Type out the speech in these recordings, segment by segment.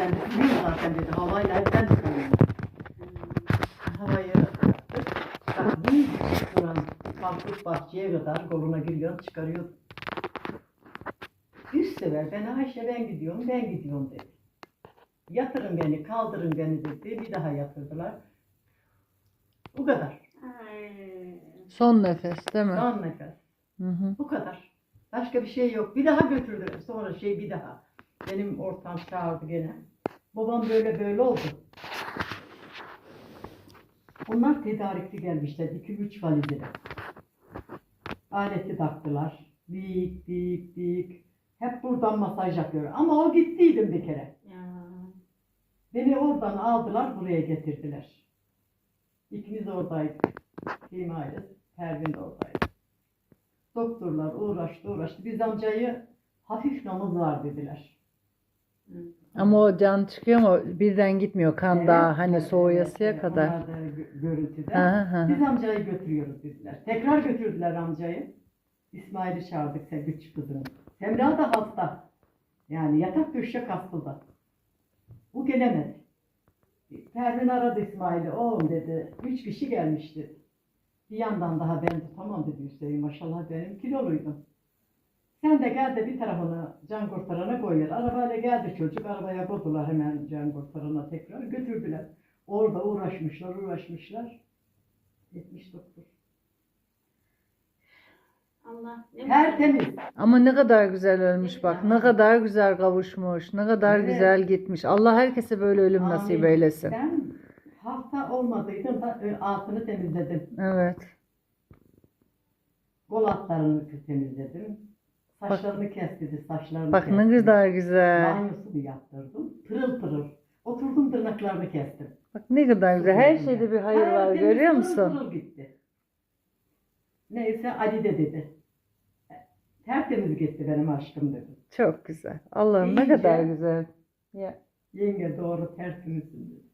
ben de biliyorum zaten dedi. Havayla evden çıkamıyorum. Havayı bak bir buranın kalkıp bahçeye kadar koluna giriyor çıkarıyor. Yüz sever ben Ayşe ben gidiyorum ben gidiyorum dedi. Yatırın beni kaldırın beni dedi. Bir daha yatırdılar. Bu kadar. Son nefes değil mi? Son nefes. Hı hı. Bu kadar. Başka bir şey yok. Bir daha götürdüler. Sonra şey bir daha. Benim ortam çağırdı gene. Babam böyle böyle oldu. Bunlar tedarikli gelmişler. 2-3 valizle. Aleti taktılar. Dik dik dik. Hep buradan masaj yapıyor. Ama o gittiydim bir kere. Ya. Beni oradan aldılar buraya getirdiler. İkimiz oradaydık. Ailesi, Pervin de oradaydı. Doktorlar uğraştı uğraştı. Biz amcayı hafif namız var dediler. Ama o can çıkıyor ama birden gitmiyor. Kan Evet, daha hani evet, soğuyasıya evet, kadar. Onlar da gö- görüntüde. Hı hı. Biz amcayı götürüyoruz dediler. Tekrar götürdüler amcayı. İsmail'i çağırdık sen güç kızını. Semra da hasta. Yani yatak döşek hastada. Bu gelemedi. Pervin aradı İsmail'i. Oğlum dedi. Üç kişi gelmişti. Bir yandan daha ben tutamam dedi Hüseyin. Maşallah benim kiloluydum. Sen de gel de bir tarafını can kurtarana koyuyor. Arabayla geldi çocuk. Arabaya koydular hemen can kurtarana tekrar. Götürdüler. Orada uğraşmışlar uğraşmışlar. 79. Allah ne Tertemiz. Ama ne kadar güzel ölmüş bak. Ne kadar güzel kavuşmuş. Ne kadar Evet. güzel gitmiş. Allah herkese böyle ölüm nasip Amin. eylesin. Sen hafta olmadıydın da ö, altını temizledim. Evet. Kol altlarını temizledim. Saçlarını kestirdi, saçlarını Bak ne kestirdi. kadar güzel. Banyosunu yaptırdım. Pırıl pırıl. Oturdum tırnaklarını kestim. Bak ne kadar güzel. Her şeyde bir hayır var. Tertemiz, Görüyor pırıl musun? pırıl gitti. Neyse Ali de dedi. Tertemiz gitti benim aşkım dedi. Çok güzel. Allah'ım ne İyice- kadar güzel. Ya. Yenge doğru tertemizsin dedi.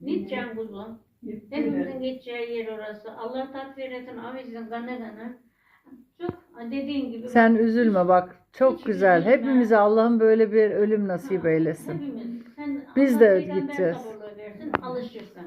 Gideceğim kuzum. Hepimizin geçeceği yer orası. Allah takdir etsin, kanı kanı. Çok dediğin gibi. Sen bak, üzülme bak. Çok Hiç güzel. üzülme. Hepimize Allah'ım böyle bir ölüm nasip Ha, eylesin. Hepimiz. Sen Biz Allah de peygamber gideceğiz. sabırlığı versin, alışırsan.